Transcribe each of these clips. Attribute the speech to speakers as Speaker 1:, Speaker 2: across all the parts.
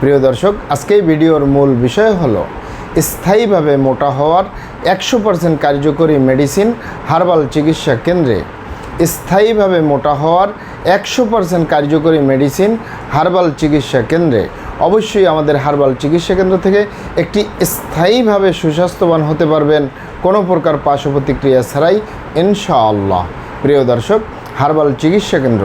Speaker 1: প্রিয় দর্শক, আজকে ভিডিওর মূল বিষয় হলো স্থায়ীভাবে মোটা হওয়ার একশো পার্সেন্ট কার্যকরী মেডিসিন হার্বাল চিকিৎসা কেন্দ্রে। স্থায়ীভাবে মোটা হওয়ার একশো পার্সেন্ট কার্যকরী মেডিসিন হার্বাল চিকিৎসা কেন্দ্রে। অবশ্যই আমাদের হার্বাল চিকিৎসা কেন্দ্র থেকে একটি স্থায়ীভাবে সুস্বাস্থ্যবান হতে পারবেন, কোনো প্রকার পার্শ্ব প্রতিক্রিয়া ছাড়াই, ইনশাআল্লাহ। প্রিয় দর্শক, হার্বাল চিকিৎসা কেন্দ্র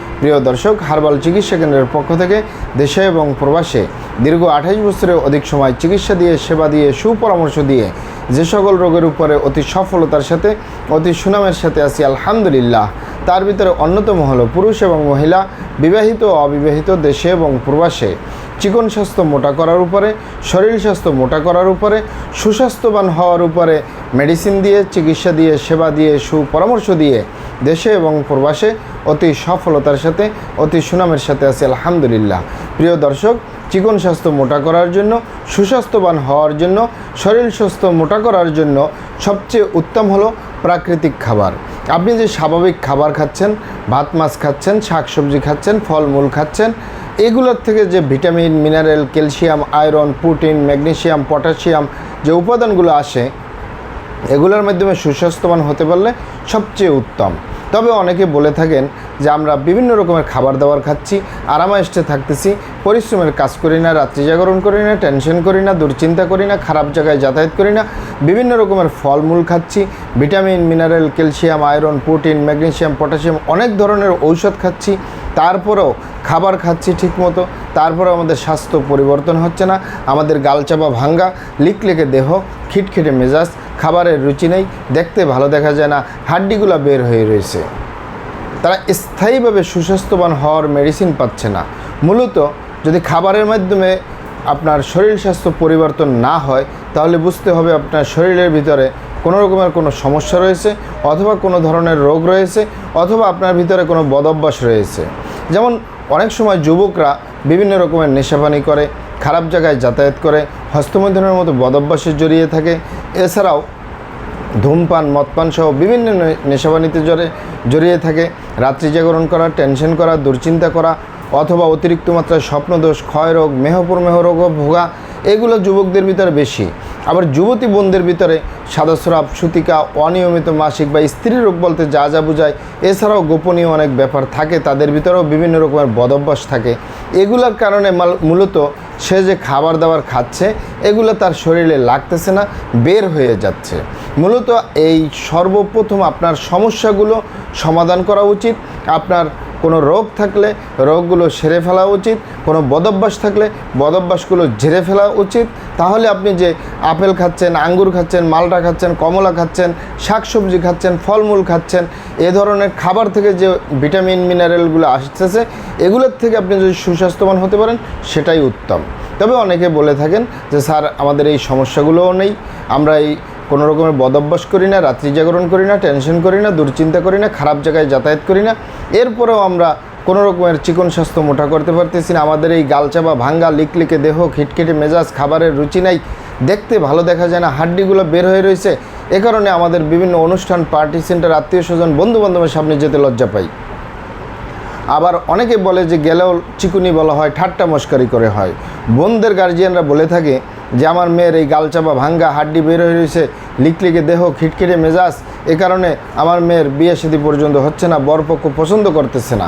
Speaker 1: প্রিয় দর্শক, হার্বাল চিকিৎসা কেন্দ্রের পক্ষ থেকে দেশে এবং প্রবাসে দীর্ঘ আঠাইশ বছরের অধিক সময় চিকিৎসা দিয়ে, সেবা দিয়ে, সুপরামর্শ দিয়ে যে সকল রোগের উপরে অতি সফলতার সাথে, অতি সুনামের সাথে আছি, আলহামদুলিল্লাহ। তার ভিতরে অন্যতম হলো পুরুষ এবং মহিলা, বিবাহিত ও অবিবাহিত দেশে এবং প্রবাসে। চিকন স্বাস্থ্য মোটা করার উপরে, শরীর স্বাস্থ্য মোটা করার উপরে, সুস্বাস্থ্যবান হওয়ার উপরে মেডিসিন দিয়ে, চিকিৎসা দিয়ে, সেবা দিয়ে, সুপরামর্শ দিয়ে দেশে এবং প্রবাসে অতি সফলতার সাথে, অতি সুনামের সাথে আছে, আলহামদুলিল্লাহ। প্রিয় দর্শক, চিকন স্বাস্থ্য মোটা করার জন্য, সুস্বাস্থ্যবান হওয়ার জন্য, শরীর স্বাস্থ্য মোটা করার জন্য সবচেয়ে উত্তম হলো প্রাকৃতিক খাবার। আপনি যে স্বাভাবিক খাবার খাচ্ছেন, ভাত, মাছ খাচ্ছেন, শাকসবজি খাচ্ছেন, ফলমূল খাচ্ছেন, এগুলোর থেকে যে vitamin, mineral, calcium, iron, protein, magnesium, potassium যে উপাদানগুলো আসে, এগুলোর মাধ্যমে সুস্বাস্থ্যবান হতে পারলে সবচেয়ে উত্তম। তবে অনেকে বলে থাকেন যে আমরা বিভিন্ন রকমের খাবার দাবার খাচ্ছি আরামায়েস্টে থাকতেছি, পরিশ্রমের কাজ করি না, রাত্রি জাগরণ করি না, টেনশন করি না, দুশ্চিন্তা করি না, খারাপ জায়গায় যাতায়াত করি না, বিভিন্ন রকমের ফলমূল খাচ্ছি, vitamin, mineral, calcium, iron, protein magnesium potassium, অনেক ধরনের ঔষধ খাচ্ছি, তারপরেও খাবার খাচ্ছি ঠিকমতো তারপরে আমাদের স্বাস্থ্য পরিবর্তন হচ্ছে না, আমাদের গালচাপা ভাঙ্গা, লিকলেকে দেহ, খিটখিটে মেজাজ খাবারের রুচি নেই, দেখতে ভালো দেখা যায় না, হাড্ডিগুলো বের হয়ে রয়েছে। তারা স্থায়ীভাবে সুস্বাস্থ্যবান হওয়ার মেডিসিন পাচ্ছে না। মূলত যদি খাবারের মাধ্যমে আপনার শরীর স্বাস্থ্য পরিবর্তন না হয়, তাহলে বুঝতে হবে আপনার শরীরের ভিতরে কোনো রকমের কোনো সমস্যা রয়েছে, অথবা কোনো ধরনের রোগ রয়েছে, অথবা আপনার ভিতরে কোনো বদভ্যাস রয়েছে। যেমন অনেক সময় যুবকরা বিভিন্ন রকমের নেশাপানি করে খারাপ জায়গায় যাতায়াত করে হস্তমৈথুনের মতো বদভ্যাসে জড়িয়ে থাকে। এছাড়াও ধূমপান, মদপান সহ বিভিন্ন নেশাবানিতে জড়ে, জড়িয়ে থাকে। রাত্রি জাগরণ করা, টেনশন করা, দুশ্চিন্তা করা অথবা অতিরিক্ত মাত্রায় স্বপ্নদোষ ক্ষয় রোগ মেহপুরমেহ রোগও ভোগা, এগুলো যুবকদের ভিতরে বেশি। আবার যুবতী বোনদের ভিতরে সাদাস্রাব, সুতিকা, অনিয়মিত মাসিক বা স্ত্রী রোগ বলতে যা যা বোঝায়, এছাড়াও গোপনীয় অনেক ব্যাপার থাকে, তাদের ভিতরেও বিভিন্ন রকমের বদভ্যাস থাকে। এগুলোর কারণে মাল- মূলত সে যে খাবার দাবার খাচ্ছে, এগুলো তার শরীরে লাগতেছে না, বের হয়ে যাচ্ছে। মূলত এই সর্বপ্রথম আপনার সমস্যাগুলো সমাধান করা উচিত। আপনার কোনো রোগ থাকলে রোগগুলো সেরে ফেলা উচিত, কোনো বদভ্যাস থাকলে বদভ্যাসগুলো ঝেড়ে ফেলা উচিত। তাহলে আপনি যে আপেল খাচ্ছেন, আঙ্গুর খাচ্ছেন, মালটা খাচ্ছেন, কমলা খাচ্ছেন, শাকসবজি খাচ্ছেন, ফলমূল খাচ্ছেন, এ ধরনের খাবার থেকে যে ভিটামিন, মিনারেলগুলো আসতেছে, এগুলোর থেকে আপনি যদি সুস্বাস্থ্যবান হতে পারেন, সেটাই উত্তম। তবে অনেকে বলে থাকেন যে, স্যার, আমাদের এই সমস্যাগুলোও নেই। আমরা এই কোনো রকমের বদভ্যাস করি না, রাত্রি জাগরণ করি না টেনশন করি না, দুশ্চিন্তা করি না, খারাপ জায়গায় যাতায়াত করি না। এরপরেও আমরা কোনো রকমের চিকন স্বাস্থ্য মোটা করতে পারতেছি না। আমাদের এই গালচাপা, ভাঙ্গা, লিকলিকে দেহ, খিটখিটে মেজাজ, খাবারের রুচি নাই। দেখতে ভালো দেখা যায় না, হাড্ডিগুলো বের হয়ে রয়েছে। এ কারণে আমাদের বিভিন্ন অনুষ্ঠান পার্টি সেন্টার আত্মীয় স্বজন বন্ধু বান্ধবের সামনে যেতে লজ্জা পাই। আবার অনেকে বলে যে গেলেও চিকুনি বলা হয়, ঠাট্টা মস্কারি করে হয়। বোনদের গার্জিয়ানরা বলে থাকে যে আমার মেয়ের এই গালচাপা ভাঙ্গা হাড্ডি বের হয়ে রয়েছে, লিকলিকে দেহ, খিটখিটে মেজাজ, এ কারণে আমার মেয়ের বিয়ে সেদি পর্যন্ত হচ্ছে না, বরপক্ষ পছন্দ করতেছে না।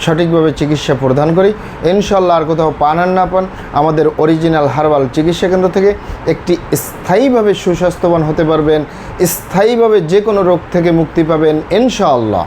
Speaker 1: সঠিকভাবে চিকিৎসা প্রদান করি। ইনশাল্লাহ আর কোথাও পান আর না পান আমাদের অরিজিনাল হার্বাল চিকিৎসা কেন্দ্র থেকে একটি স্থায়ীভাবে সুস্বাস্থ্যবান হতে পারবেন। স্থায়ীভাবে যে কোনো রোগ থেকে মুক্তি পাবেন। ইনশাআল্লাহ।